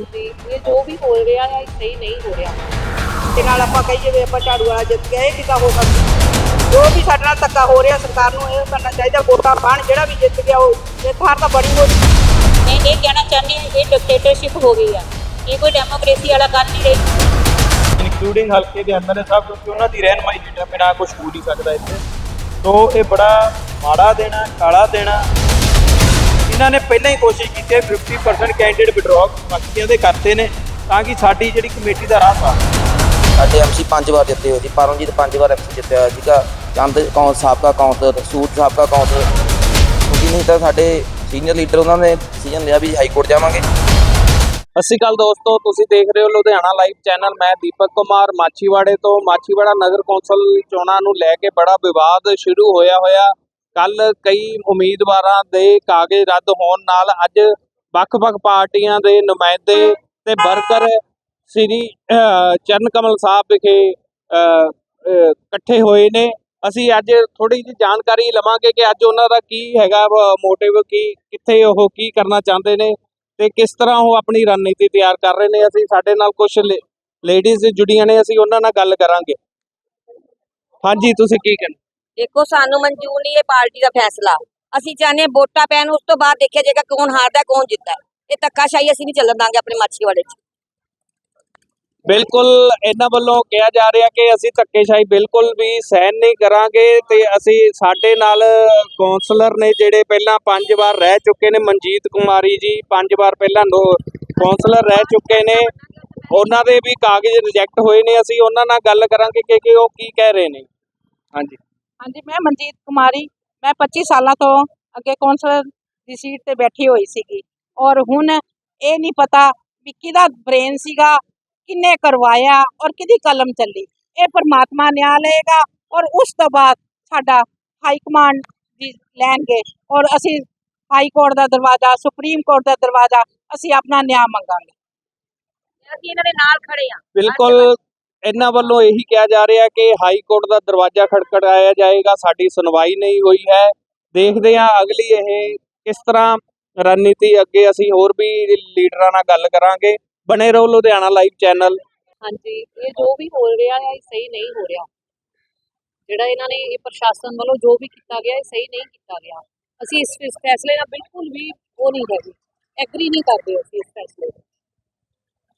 ਹਾਂਜੀ ਇਹ ਜੋ ਵੀ ਹੋ ਰਿਹਾ ਹੈ ਇਹ ਸਹੀ ਨਹੀਂ ਹੋ ਰਿਹਾ। ਤੇ ਨਾਲ ਆਪਾਂ ਕਹੀਏ ਵੀ ਆਪਾਂ ਝਾੜੂ ਵਾਲਾ ਜਿੱਤ ਗਿਆ ਇਹ ਕਿੱਦਾਂ ਹੋ ਸਕਦਾ ਜੋ ਵੀ ਸਾਡੇ ਨਾਲ ਧੱਕਾ ਹੋ ਰਿਹਾ ਸਰਕਾਰ ਨੂੰ ਇਹ ਕਰਨਾ ਚਾਹੀਦਾ ਵੋਟਾਂ ਪਾਣ ਜਿਹੜਾ ਵੀ ਜਿੱਤ ਗਿਆ ਉਹ ਜਿੱਤ ਹਾਰ ਤਾਂ ਬਣੀ ਹੋਈ। ਮੈਂ ਇਹ ਕਹਿਣਾ ਚਾਹੁੰਦੀ ਹਾਂ ਇਹ ਡਿਕਟੇਟਰਸ਼ਿਪ ਹੋ ਗਈ ਆ। ਇਹ ਕੋਈ ਡੈਮੋਕ੍ਰੇਸੀ ਵਾਲਾ ਗੱਲ ਨਹੀਂ ਰਹੀ। ਇਨਕਲੂਡਿੰਗ ਹਲਕੇ ਦੇ ਐਮਐਲਏ ਸਾਹਿਬ ਕਿਉਂਕਿ ਉਹਨਾਂ ਦੀ ਰਹਿਨਮਾਈ ਜਿਹੜਾ ਬਿਨਾਂ ਕੁਝ ਹੋ ਨਹੀਂ ਸਕਦਾ ਇੱਥੇ। ਤੋਂ ਇਹ ਬੜਾ ਮਾੜਾ ਦੇਣਾ ਕਾਲਾ ਦੇਣਾ। ਇਹਨਾਂ ਨੇ ਪਹਿਲਾਂ ਹੀ ਕੋਸ਼ਿਸ਼ ਕੀਤੀ ਹੈ 50% ਕੈਂਡੀਡੇਟ ਵਿਡਰਾਅ ਬਾਕੀਆਂ ਦੇ ਕਰਤੇ ਨੇ ਤਾਂ ਕਿ ਸਾਡੀ ਜਿਹੜੀ ਕਮੇਟੀ ਦਾ ਰਾਹ ਸਾਫ਼ ਸਾਡੇ ਐਮਸੀ ਪੰਜ ਵਾਰ ਜਿੱਤੇ ਹੋਏ ਸੀ ਪਰਮਜੀਤ ਪੰਜ ਵਾਰ ਐਮਸੀ ਜਿੱਤਿਆ ਸੀਗਾ ਚੰਦ ਕੌਂਸ ਸਾਬਕਾ ਕੌਂਸਲਰ ਸੂਟ ਸਾਬਕਾ ਕੌਂਸਲਰ ਕਿਉਂਕਿ ਨਹੀਂ ਤਾਂ ਸਾਡੇ ਸੀਨੀਅਰ ਲੀਡਰ ਉਹਨਾਂ ਨੇ ਡਿਸੀਜਨ ਲਿਆ ਵੀ ਹਾਈ ਕੋਰਟ ਜਾਵਾਂਗੇ। ਸਤਿ ਸ਼੍ਰੀ ਅਕਾਲ ਦੋਸਤੋ ਤੁਸੀਂ ਦੇਖ ਰਹੇ ਹੋ ਲੁਧਿਆਣਾ ਲਾਈਵ ਚੈਨਲ ਮੈਂ ਦੀਪਕ ਕੁਮਾਰ ਮਾਛੀਵਾੜੇ ਤੋਂ ਮਾਛੀਵਾੜਾ ਨਗਰ ਕੌਂਸਲ ਚੋਣਾਂ ਨੂੰ ਲੈ ਕੇ ਬੜਾ ਵਿਵਾਦ ਸ਼ੁਰੂ ਹੋਇਆ ਹੋਇਆ। ਕੱਲ ਕਈ ਉਮੀਦਵਾਰਾਂ ਦੇ ਕਾਗਜ਼ ਰੱਦ ਹੋਣ ਨਾਲ ਅੱਜ ਵੱਖ-ਵੱਖ ਪਾਰਟੀਆਂ ਦੇ ਨੁਮਾਇੰਦੇ ਤੇ ਵਰਕਰ ਸ੍ਰੀ ਅਹ, ਚਰਨ ਕਮਲ ਸਾਹਿਬ ਵਿਖੇ ਇਕੱਠੇ ਹੋਏ ਨੇ। ਅਸੀਂ ਅੱਜ ਥੋੜੀ ਜਿਹੀ ਜਾਣਕਾਰੀ ਲਵਾਂਗੇ ਕਿ ਅੱਜ ਉਹਨਾਂ ਦਾ ਕੀ ਹੈਗਾ ਮੋਟਿਵ ਕੀ ਕਿੱਥੇ ਉਹ ਕੀ ਕਰਨਾ ਚਾਹੁੰਦੇ ਨੇ ਤੇ ਕਿਸ ਤਰ੍ਹਾਂ ਉਹ ਆਪਣੀ ਰਣਨੀਤੀ ਤਿਆਰ ਕਰ ਰਹੇ ਨੇ। ਅਸੀਂ ਸਾਡੇ ਨਾਲ ਕੁਝ ਲੇਡੀਜ਼ ਜੁੜੀਆਂ ਨੇ ਅਸੀਂ ਉਹਨਾਂ ਨਾਲ ਗੱਲ ਕਰਾਂਗੇ। ਹਾਂਜੀ ਤੁਸੀਂ ਕੀ ਕਹਿੰਦੇ ਦੇਖੋ ਸਾਨੂੰ ਮਨਜ਼ੂਰ ਨਹੀਂ ਇਹ ਪਾਰਟੀ ਦਾ ਫੈਸਲਾ। ਅਸੀਂ ਚਾਹੁੰਦੇ ਵੋਟਾਂ ਪੈਣ, ਉਸ ਤੋਂ ਬਾਅਦ ਦੇਖਿਆ ਜਾਏਗਾ ਕੌਣ ਹਾਰਦਾ, ਕੌਣ ਜਿੱਤਦਾ। ਇਹ ਧੱਕਾਸ਼ਾਹੀ ਅਸੀਂ ਨਹੀਂ ਚੱਲਣ ਦਾਂਗੇ ਆਪਣੇ ਮਾਛੀ ਵਾਲੇ ਚ। ਬਿਲਕੁਲ ਇਹਨਾਂ ਵੱਲੋਂ ਕਿਹਾ ਜਾ ਰਿਹਾ ਕਿ ਅਸੀਂ ਧੱਕੇਸ਼ਾਹੀ ਬਿਲਕੁਲ ਵੀ ਸਹਿਨ ਨਹੀਂ ਕਰਾਂਗੇ ਤੇ ਅਸੀਂ ਸਾਡੇ ਨਾਲ ਕੌਂਸਲਰ ਨੇ ਜਿਹੜੇ ਪਹਿਲਾਂ ਪੰਜ ਵਾਰ ਰਹਿ ਚੁੱਕੇ ਨੇ, ਮਨਜੀਤ ਕੁਮਾਰੀ ਜੀ ਪੰਜ ਵਾਰ ਪਹਿਲਾਂ ਕੌਂਸਲਰ ਰਹਿ ਚੁੱਕੇ ਨੇ। ਉਹਨਾਂ ਦੇ ਵੀ ਕਾਗਜ਼ ਰਿਜੈਕਟ ਹੋਏ ਨੇ, ਅਸੀਂ ਉਹਨਾਂ ਨਾਲ ਗੱਲ ਕਰਾਂਗੇ ਕਿ ਉਹ ਕੀ ਕਹਿ ਰਹੇ ਨੇ। ਹਾਂਜੀ। ਹਾਂਜੀ ਮੈਂ ਮਨਜੀਤ ਕੁਮਾਰੀ ਮੈਂ 25 ਸਾਲਾਂ ਤੋਂ ਅੱਗੇ ਕੌਂਸਲਰ ਦੀ ਸੀਟ ਤੇ ਬੈਠੀ ਹੋਈ ਸੀਗੀ ਔਰ ਹੁਣ ਇਹ ਨਹੀਂ ਪਤਾ ਵੀ ਕਿਹਦਾ ਬ੍ਰੇਨ ਸੀਗਾ ਕਿੰਨੇ ਕਰਵਾਇਆ ਔਰ ਕਿਹਦੀ ਕਲਮ ਚੱਲੀ। ਇਹ ਪਰਮਾਤਮਾ ਨਿਆਂ ਲਏਗਾ ਔਰ ਉਸ ਤੋਂ ਬਾਅਦ ਸਾਡਾ ਹਾਈ ਕਮਾਂਡ ਦੀ ਲੈਣਗੇ ਔਰ ਅਸੀਂ ਹਾਈ ਕੋਰਟ ਦਾ ਦਰਵਾਜ਼ਾ ਸੁਪਰੀਮ ਕੋਰਟ ਦਾ ਦਰਵਾਜ਼ਾ ਅਸੀਂ ਆਪਣਾ ਨਿਆਂ ਮੰਗਾਂਗੇ। ਅਸੀਂ ਇਹਨਾਂ ਦੇ ਨਾਲ ਖੜੇ ਆ ਬਿਲਕੁਲ। ਇਹਨਾਂ ਵੱਲੋਂ ਇਹੀ ਕਿਹਾ ਜਾ ਰਿਹਾ ਕਿ ਹਾਈ ਕੋਰਟ ਦਾ ਦਰਵਾਜ਼ਾ ਖੜਕੜਾਇਆ ਜਾਏਗਾ, ਸਾਡੀ ਸੁਣਵਾਈ ਨਹੀਂ ਹੋਈ ਹੈ। ਦੇਖਦੇ ਹਾਂ ਅਗਲੀ ਇਹ ਕਿਸ ਤਰ੍ਹਾਂ ਰਣਨੀਤੀ ਅੱਗੇ ਅਸੀਂ ਹੋਰ ਵੀ ਲੀਡਰਾਂ ਨਾਲ ਗੱਲ ਕਰਾਂਗੇ। ਬਣੇ ਰਹੋ ਲੁਧਿਆਣਾ ਲਾਈਵ ਚੈਨਲ। ਹਾਂਜੀ, ਇਹ ਜੋ ਵੀ ਹੋ ਰਿਹਾ ਹੈ, ਇਹ ਸਹੀ ਨਹੀਂ ਹੋ ਰਿਹਾ। ਜਿਹੜਾ ਇਹਨਾਂ ਨੇ ਇਹ ਪ੍ਰਸ਼ਾਸਨ ਵੱਲੋਂ ਜੋ ਵੀ ਕੀਤਾ ਗਿਆ, ਇਹ ਸਹੀ ਨਹੀਂ ਕੀਤਾ ਗਿਆ। ਅਸੀਂ ਇਸ ਇਸ ਫੈਸਲੇ ਨਾਲ ਬਿਲਕੁਲ ਵੀ ਉਹ ਨਹੀਂ ਹੈਗੇ। ਐਗਰੀ ਨਹੀਂ ਕਰਦੇ ਅਸੀਂ ਇਸ ਫੈਸਲੇ ਨਾਲ।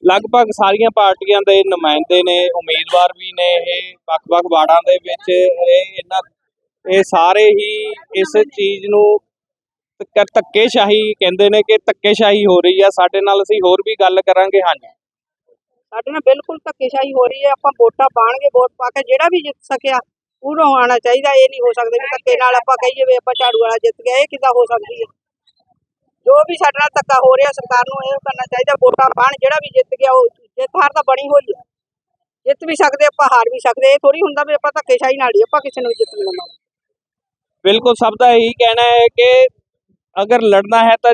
ਲਗਭਗ ਸਾਰੀਆਂ ਪਾਰਟੀਆਂ ਦੇ ਨੁਮਾਇੰਦੇ ਨੇ, ਉਮੀਦਵਾਰ ਵੀ ਨੇ ਇਹ, ਵੱਖ-ਵੱਖ ਵਾਰਡਾਂ ਦੇ ਵਿੱਚ ਇਹ, ਇਹਨਾਂ, ਇਹ ਸਾਰੇ ਹੀ ਇਸ ਚੀਜ਼ ਨੂੰ ਧੱਕੇਸ਼ਾਹੀ ਕਹਿੰਦੇ ਨੇ ਕਿ ਧੱਕੇਸ਼ਾਹੀ ਹੋ ਰਹੀ ਆ। ਸਾਡੇ ਨਾਲ ਅਸੀਂ ਹੋਰ ਵੀ ਗੱਲ ਕਰਾਂਗੇ, ਹਾਂਜੀ। ਸਾਡੇ ਨਾਲ ਬਿਲਕੁਲ ਧੱਕੇਸ਼ਾਹੀ ਹੋ ਰਹੀ ਹੈ। ਆਪਾਂ ਵੋਟਾਂ ਪਾਣਗੇ, ਵੋਟ ਪਾ ਕੇ ਜਿਹੜਾ ਵੀ ਜਿੱਤ ਸਕਿਆ, ਉਹਨੂੰ ਆਉਣਾ ਚਾਹੀਦਾ। ਇਹ ਨਹੀਂ ਹੋ ਸਕਦਾ ਵੀ ਧੱਕੇ ਨਾਲ ਆਪਾਂ ਕਹੀਏ ਵੀ ਆਪਾਂ ਝਾੜੂ ਵਾਲਾ ਜਿੱਤ ਗਿਆ, ਇਹ ਕਿੱਦਾਂ ਹੋ ਸਕਦੀ ਹੈ? ਜੋ ਵੀ ਸਾਡੇ ਨਾਲ ਧੱਕਾ ਹੋ ਰਿਹਾ ਸਰਕਾਰ ਨੂੰ ਇਹ ਕਰਨਾ ਚਾਹੀਦਾ ਵੋਟਾਂ ਪਾਣ ਜਿਹੜਾ ਵੀ ਜਿੱਤ ਗਿਆ ਉਹ ਜਿੱਤ ਹਾਰ ਤਾਂ ਬਣੀ ਹੋਈ ਹੈ ਜਿੱਤ ਵੀ ਸਕਦੇ ਆਪਾਂ ਹਾਰ ਵੀ ਸਕਦੇ ਇਹ ਥੋੜੀ ਹੁੰਦਾ ਵੀ ਆਪਾਂ ਧੱਕੇਸ਼ਾਹੀ ਨਾਲ ਹੀ ਆਪਾਂ ਕਿਸੇ ਨੂੰ ਜਿੱਤ ਲੈਣਾ ਬਿਲਕੁਲ ਸਭ ਦਾ ਇਹੀ ਕਹਿਣਾ ਹੈ ਕਿ ਅਗਰ ਲੜਨਾ ਹੈ ਤਾਂ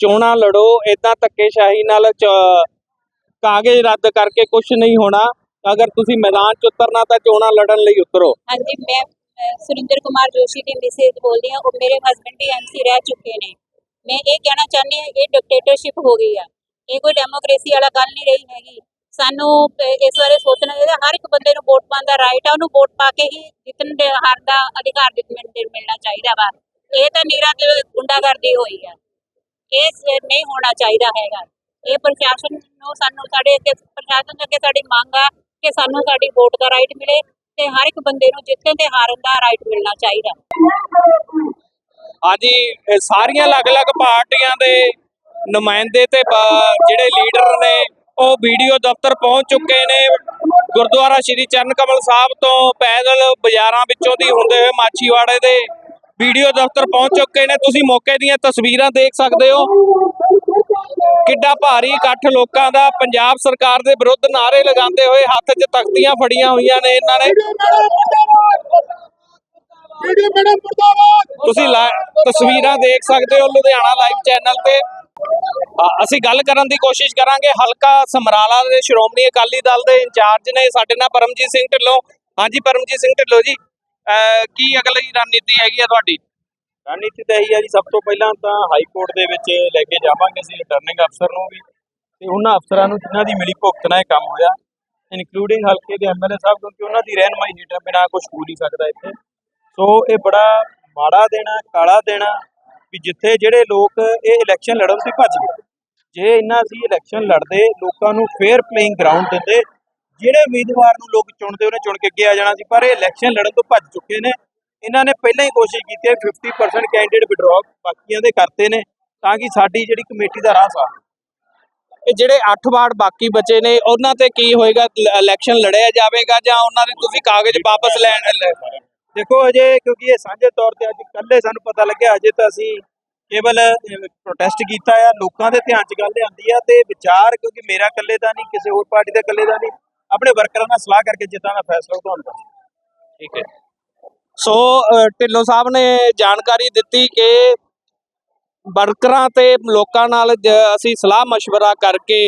ਚੋਣਾਂ ਲੜੋ ਇਦਾਂ ਧੱਕੇਸ਼ਾਹੀ ਨਾਲ ਕਾਗਜ਼ ਰੱਦ ਕਰਕੇ ਕੁਝ ਨਹੀਂ ਹੋਣਾ। ਅਗਰ ਤੁਸੀਂ ਮੈਦਾਨ 'ਚ ਉਤਰਨਾ ਤਾਂ ਚੋਣਾਂ ਲੜਨ ਲਈ ਉਤਰੋ। ਹਾਂਜੀ ਮੈਂ ਸੁਰਿੰਦਰ ਕੁਮਾਰ ਜੋਸ਼ੀ ਦੀ ਮਿਸੇਜ ਬੋਲਦੀ ਹਾਂ ਉਹ ਮੇਰੇ ਹਸਬੰਡ ਵੀ ਐਮਸੀ ਰਹਿ ਚੁੱਕੇ ਨੇ। ਮੈਂ ਇਹ ਕਹਿਣਾ ਚਾਹੁੰਦੀ ਹਾਂ ਇਹ ਡਿਕਟੇਟਰਸ਼ਿਪ ਹੋ ਗਈ ਆ। ਇਹ ਕੋਈ ਡੈਮੋਕ੍ਰੇਸੀ ਵਾਲਾ ਗੱਲ ਨਹੀਂ ਰਹੀ ਹੈਗੀ। ਸਾਨੂੰ ਇਸ ਬਾਰੇ ਸੋਚਣਾ ਚਾਹੀਦਾ। ਹਰ ਇੱਕ ਬੰਦੇ ਨੂੰ ਵੋਟ ਪਾਉਣ ਦਾ ਰਾਈਟ ਆ, ਉਹਨੂੰ ਵੋਟ ਪਾ ਕੇ ਹੀ ਜਿੱਤਣ ਦੇ ਹਾਰ ਦਾ ਅਧਿਕਾਰ ਮਿਲਣਾ ਚਾਹੀਦਾ ਵਾ। ਇਹ ਤਾਂ ਨੀਰਾ ਤੇ ਗੁੰਡਾਗਰਦੀ ਹੋਈ ਆ। ਇਹ ਨਹੀਂ ਹੋਣਾ ਚਾਹੀਦਾ ਹੈਗਾ। ਇਹ ਪ੍ਰਸ਼ਾਸਨ ਨੂੰ ਸਾਨੂੰ ਸਾਡੇ ਅੱਗੇ, ਪ੍ਰਸ਼ਾਸਨ ਅੱਗੇ ਸਾਡੀ ਮੰਗ ਆ ਕਿ ਸਾਨੂੰ ਸਾਡੀ ਵੋਟ ਦਾ ਰਾਈਟ ਮਿਲੇ ਤੇ ਹਰ ਇੱਕ ਬੰਦੇ ਨੂੰ ਜਿੱਤਣ ਤੇ ਹਾਰਨ ਦਾ ਰਾਈਟ ਮਿਲਣਾ ਚਾਹੀਦਾ। ਹਾਂਜੀ ਸਾਰੀਆਂ ਅਲੱਗ-ਅਲੱਗ ਪਾਰਟੀਆਂ ਦੇ ਨੁਮਾਇੰਦੇ ਤੇ ਜਿਹੜੇ ਲੀਡਰ ਨੇ, ਉਹ ਵੀਡੀਓ ਦਫ਼ਤਰ ਪਹੁੰਚ ਚੁੱਕੇ ਨੇ। ਗੁਰਦੁਆਰਾ ਸ਼੍ਰੀ ਚਰਨ ਕਮਲ ਸਾਹਿਬ ਤੋਂ ਪੈਦਲ ਬਾਜ਼ਾਰਾਂ ਵਿੱਚੋਂ ਦੀ ਹੁੰਦੇ ਹੋਏ ਮਾਛੀਵਾੜੇ ਦੇ ਵੀਡੀਓ ਦਫ਼ਤਰ ਪਹੁੰਚ ਚੁੱਕੇ ਨੇ। ਤੁਸੀਂ ਮੌਕੇ ਦੀਆਂ ਤਸਵੀਰਾਂ ਦੇਖ ਸਕਦੇ ਹੋ। ਕਿੱਡਾ ਭਾਰੀ ਇਕੱਠ ਲੋਕਾਂ ਦਾ। ਪੰਜਾਬ ਸਰਕਾਰ ਦੇ ਵਿਰੁੱਧ ਨਾਅਰੇ ਲਗਾਉਂਦੇ ਹੋਏ ਹੱਥ 'ਚ ਤਖਤੀਆਂ ਫੜੀਆਂ ਹੋਈਆਂ ਨੇ ਇਹਨਾਂ ਨੇ। ਤੁਸੀਂ ਲਾ- ਤਸਵੀਰਾਂ ਦੇਖ ਸਕਦੇ ਹੋ ਲੁਧਿਆਣਾ ਲਾਈਵ ਚੈਨਲ ਤੇ। ਅ, ਅਸੀਂ ਗੱਲ ਕਰਨ ਦੀ ਕੋਸ਼ਿਸ਼ ਕਰਾਂਗੇ। ਹਲਕਾ ਸਮਰਾਲਾ ਦੇ ਸ਼੍ਰੋਮਣੀ ਅਕਾਲੀ ਦਲ ਦੇ ਇੰਚਾਰਜ ਨੇ ਸਾਡੇ ਨਾਲ ਪਰਮਜੀਤ ਸਿੰਘ ਢਿੱਲੋਂ। ਹਾਂਜੀ ਪਰਮਜੀਤ ਸਿੰਘ ਢਿੱਲੋਂ ਜੀ ਅ, ਕੀ ਅਗਲੀ ਰਣਨੀਤੀ ਹੈਗੀ ਆ ਤੁਹਾਡੀ? ਰਣਨੀਤੀ ਤਾਂ ਇਹੀ ਹੈ ਜੀ ਸਭ ਤੋਂ ਪਹਿਲਾਂ ਤਾਂ ਹਾਈ ਕੋਰਟ ਦੇ ਵਿੱਚ ਲੈ ਕੇ ਜਾਵਾਂਗੇ ਅਸੀਂ ਰਿਟਰਨਿੰਗ ਅਫਸਰ ਨੂੰ ਵੀ। ਤੇ ਉਹਨਾਂ ਅਫਸਰਾਂ ਨੂੰ ਜਿਨ੍ਹਾਂ ਦੀ ਮਿਲੀ ਭੁਗਤ ਨਾਲ ਇਹ ਕੰਮ ਹੋਇਆ ਇਨਕਲੂਡਿੰਗ ਹਲਕੇ ਦੇ ਐਮਐਲਏ ਸਾਹਿਬ ਕਿਉਂਕਿ ਉਹਨਾਂ ਦੀ ਰਹਿਨਮਾਈ ਹੇਠਾਂ ਬਿਨਾਂ ਕੁਝ ਹੋ ਨਹੀਂ ਸਕਦਾ ਇੱਥੇ। ਸੋ ਇਹ ਬੜਾ ਮਾੜਾ ਦੇਣਾ, ਕਾਲਾ ਦੇਣਾ ਵੀ ਜਿੱਥੇ ਜਿਹੜੇ ਲੋਕ ਇਹ ਇਲੈਕਸ਼ਨ ਲੜਨ ਤੋਂ ਭੱਜ ਗਏ। ਜੇ ਇੰਨਾ ਸੀ ਇਲੈਕਸ਼ਨ ਲੜਦੇ, ਲੋਕਾਂ ਨੂੰ ਫੇਅਰ ਪਲੇਇੰਗ ਗਰਾਊਂਡ ਦਿੰਦੇ, ਜਿਹੜੇ ਉਮੀਦਵਾਰ ਨੂੰ ਲੋਕ ਚੁਣਦੇ, ਉਹਨੇ ਚੁਣ ਕੇ ਅੱਗੇ ਆ ਜਾਣਾ ਸੀ, ਪਰ ਇਹ ਇਲੈਕਸ਼ਨ ਲੜਨ ਤੋਂ ਭੱਜ ਚੁੱਕੇ ਨੇ। ਇਹਨਾਂ ਨੇ ਪਹਿਲਾਂ ਹੀ ਕੋਸ਼ਿਸ਼ ਕੀਤੀ ਹੈ 50% ਕੈਂਡੀਡੇਟ ਵਿਡਰਾਅ ਬਾਕੀਆਂ ਦੇ ਕਰਤੇ ਨੇ, ਤਾਂ ਕਿ ਸਾਡੀ ਜਿਹੜੀ ਕਮੇਟੀ ਦਾ ਰਾਹ ਸਾਫ਼ ਇਹ ਜਿਹੜੇ 8 ਵਾਰਡ ਬਾਕੀ ਬਚੇ ਨੇ, ਉਹਨਾਂ ਤੇ ਕੀ ਹੋਏਗਾ ਇਲੈਕਸ਼ਨ ਲੜਿਆ ਜਾਵੇਗਾ ਜਾਂ ਉਹਨਾਂ ਦੇ ਤੁਸੀਂ ਕਾਗਜ਼ ਵਾਪਸ ਲੈਣ ਲੈ- ਦੇਖੋ ਅਜੇ ਕਿਉਂਕਿ ਇਹ ਸਾਂਝੇ ਤੌਰ ਤੇ ਅੱਜ ਕੱਲੇ ਸਾਨੂੰ ਪਤਾ ਲੱਗਿਆ ਅਜੇ ਤਾਂ ਅਸੀਂ ਕੇਵਲ ਪ੍ਰੋਟੈਸਟ ਕੀਤਾ ਆ ਲੋਕਾਂ ਦੇ ਧਿਆਨ 'ਚ ਗੱਲ ਆਂਦੀ ਆ ਤੇ ਵਿਚਾਰ ਕਿਉਂਕਿ ਮੇਰਾ ਇਕੱਲੇ ਦਾ ਨਹੀਂ ਕਿਸੇ ਹੋਰ ਪਾਰਟੀ ਦਾ ਇਕੱਲੇ ਦਾ ਨਹੀਂ ਆਪਣੇ ਵਰਕਰਾਂ ਨਾਲ ਸਲਾਹ ਕਰਕੇ ਜਿੱਦਾਂ ਦਾ ਫੈਸਲਾ ਉਹ ਤੁਹਾਨੂੰ ਦੱਸ ਠੀਕ ਹੈ ਸੋ ਅ, ਢਿੱਲੋਂ ਸਾਹਿਬ ਨੇ ਜਾਣਕਾਰੀ ਦਿੱਤੀ ਕਿ ਵਰਕਰਾਂ ਤੇ ਲੋਕਾਂ ਨਾਲ ਜ- ਅਸੀਂ ਸਲਾਹ مشورہ ਕਰਕੇ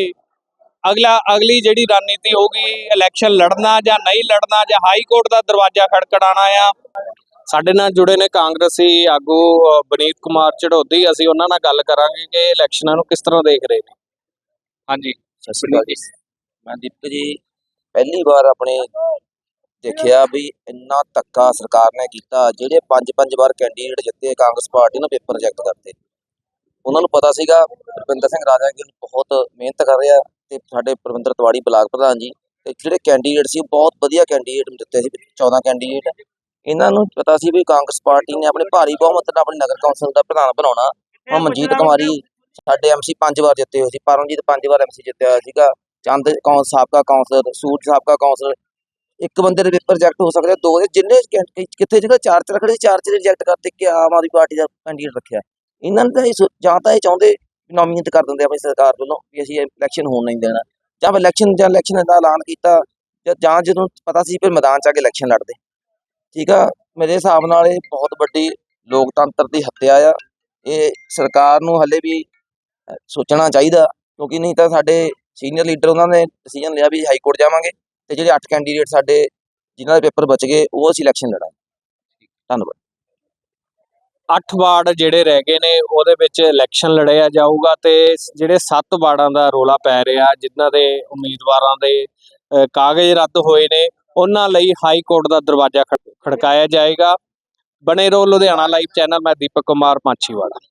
ਅਗਲਾ ਅਗਲੀ ਜਿਹੜੀ ਰਣਨੀਤੀ ਹੋਗੀ ਇਲੈਕਸ਼ਨ ਲੜਨਾ ਜਾਂ ਨਹੀਂ ਲੜਨਾ ਜਾਂ ਹਾਈ ਕੋਰਟ ਦਾ ਦਰਵਾਜ਼ਾ ਖੜਕੜਾਣਾ ਆ। ਸਾਡੇ ਨਾਲ ਜੁੜੇ ਨੇ ਕਾਂਗਰਸੀ ਆਗੂ ਬਨੀਤ ਕੁਮਾਰ ਚੜੋਦੀ ਅਸੀਂ ਉਹਨਾਂ ਨਾਲ ਗੱਲ ਕਰਾਂਗੇ ਕਿ ਇਲੈਕਸ਼ਨਾਂ ਨੂੰ ਕਿਸ ਤਰ੍ਹਾਂ ਦੇਖ ਰਹੇ ਨੇ। ਹਾਂਜੀ। ਸਤਿ ਸ਼੍ਰੀ ਅਕਾਲ ਜੀ। ਮੈਂ ਦੀਪਕ ਜੀ ਪਹਿਲੀ ਵਾਰ ਆਪਣੇ ਦੇਖਿਆ ਵੀ ਇੰਨਾ ਧੱਕਾ ਸਰਕਾਰ ਨੇ ਕੀਤਾ ਜਿਹੜੇ ਪੰਜ ਪੰਜ ਵਾਰ ਕੈਂਡੀਡੇਟ ਜਿੱਤੇ ਕਾਂਗਰਸ ਪਾਰਟੀ ਨੇ ਪੇਪਰ ਰਿਜੈਕਟ ਕਰਤੇ। ਉਹਨਾਂ ਨੂੰ ਪਤਾ ਸੀਗਾ ਰਵਿੰਦਰ ਸਿੰਘ ਰਾਜਾ ਗਿੱਲ ਬਹੁਤ ਮਿਹਨਤ ਕਰ ਰਿਹਾ। ਤੇ ਸਾਡੇ ਪ੍ਰਵਿੰਦਰ ਤਵਾੜੀ ਬਲਾਕ ਪ੍ਰਧਾਨ ਜੀ ਤੇ ਜਿਹੜੇ ਕੈਂਡੀਡੇਟ ਸੀ ਬਹੁਤ ਵਧੀਆ ਕੈਂਡੀਡੇਟ ਦਿੱਤੇ ਸੀ 14 ਕੈਂਡੀਡੇਟ ਇਹਨਾਂ ਨੂੰ ਪਤਾ ਸੀ ਵੀ ਕਾਂਗਰਸ ਪਾਰਟੀ ਨੇ ਆਪਣੇ ਭਾਰੀ ਬਹੁਮਤ ਨਾਲ ਆਪਣੇ ਨਗਰ ਕੌਂਸਲ ਦਾ ਪ੍ਰਧਾਨ ਬਣਾਉਣਾ। ਹੁਣ ਮਨਜੀਤ ਕੁਮਾਰੀ ਸਾਡੇ ਐਮਸੀ ਪੰਜ ਵਾਰ ਜਿੱਤੇ ਹੋਏ ਸੀ ਪਰਮਜੀਤ ਪੰਜ ਵਾਰ ਐਮਸੀ ਜਿੱਤਿਆ ਹੋਇਆ ਸੀਗਾ। ਚੰਦ ਕੌਂ ਸਾਬਕਾ ਕੌਂਸਲਰ ਸੂਟ ਸਾਬਕਾ ਕੌਂਸਲਰ। ਇੱਕ ਬੰਦੇ ਦੇ ਪੇਪਰ ਰਿਜੈਕਟ ਹੋ ਸਕਦੇ ਦੋ ਦੇ ਜਿੰਨੇ ਕਿੱਥੇ ਜਗ੍ਹਾ ਚਾਰ ਚ ਖੜੇ ਸੀ, ਚਾਰ ਚ ਰਿਜੈਕਟ ਕਰਤੇ ਕਿ ਆਮ ਆਦਮੀ ਪਾਰਟੀ ਦਾ ਕੈਂਡੀਡੇਟ ਰੱਖਿਆ। ਇਹਨਾਂ ਨੇ ਤਾਂ ਇਹ ਜਾਂ ਤਾਂ ਇਹ ਚਾਹੁੰਦੇ ਨੋਮੀਨੇਟ ਕਰ ਦਿੰਦੇ ਆਪਣੀ ਸਰਕਾਰ ਵੱਲੋਂ ਵੀ ਅਸੀਂ ਇਲੈਕਸ਼ਨ ਹੋਣ ਨਹੀਂ ਦੇਣਾ। ਜਾਂ ਇਲੈਕਸ਼ਨ ਜਾਂ ਇਲੈਕਸ਼ਨ ਦਾ ਐਲਾਨ ਕੀਤਾ, ਜਾਂ- ਜਦੋਂ ਪਤਾ ਸੀ ਫਿਰ ਮੈਦਾਨ ਚ ਆ ਕੇ ਇਲੈਕਸ਼ਨ ਲੜਦੇ। ਠੀਕ ਆ? ਮੇਰੇ ਹਿਸਾਬ ਨਾਲ ਇਹ ਬਹੁਤ ਵੱਡੀ ਲੋਕਤੰਤਰ ਦੀ ਹੱਤਿਆ ਆ। ਇਹ ਸਰਕਾਰ ਨੂੰ ਹੱਲੇ ਵੀ ਸੋਚਣਾ ਚਾਹੀਦਾ, ਕਿਉਂਕਿ ਨਹੀਂ ਤਾਂ ਸਾਡੇ ਸੀਨੀਅਰ ਲੀਡਰ ਉਹਨਾਂ ਨੇ ਡਿਸੀਜਨ ਲਿਆ ਵੀ ਹਾਈ ਕੋਰਟ ਜਾਵਾਂਗੇ ਤੇ ਜਿਹੜੇ 8 ਕੈਂਡੀਡੇਟ ਸਾਡੇ, ਜਿਨ੍ਹਾਂ ਦੇ ਪੇਪਰ ਬਚ ਗਏ, ਉਹ ਅਸੀਂ ਇਲੈਕਸ਼ਨ ਲੜਾਂਗੇ। ਧੰਨਵਾਦ। 8 ਵਾਰਡ ਜਿਹੜੇ ਰਹਿ ਗਏ ਨੇ, ਉਹਦੇ ਵਿੱਚ ਇਲੈਕਸ਼ਨ ਲੜਿਆ ਜਾਊਗਾ ਤੇ ਜਿਹੜੇ 7 ਵਾਰਡਾਂ ਦਾ ਰੋਲਾ ਪੈ ਰਿਹਾ, ਜਿਨ੍ਹਾਂ ਦੇ ਉਮੀਦਵਾਰਾਂ ਦੇ ਕਾਗਜ਼ ਰੱਦ ਹੋਏ ਨੇ, ਉਹਨਾਂ ਲਈ ਹਾਈ ਕੋਰਟ ਦਾ ਦਰਵਾਜ਼ਾ ਖੜ- ਖੜਕਾਇਆ ਜਾਏਗਾ। ਬਣੇ ਰਹੋ ਲੁਧਿਆਣਾ ਲਾਈਵ ਚੈਨਲ ਮੈਂ ਦੀਪਕ ਕੁਮਾਰ, ਮਾਛੀਵਾੜਾ।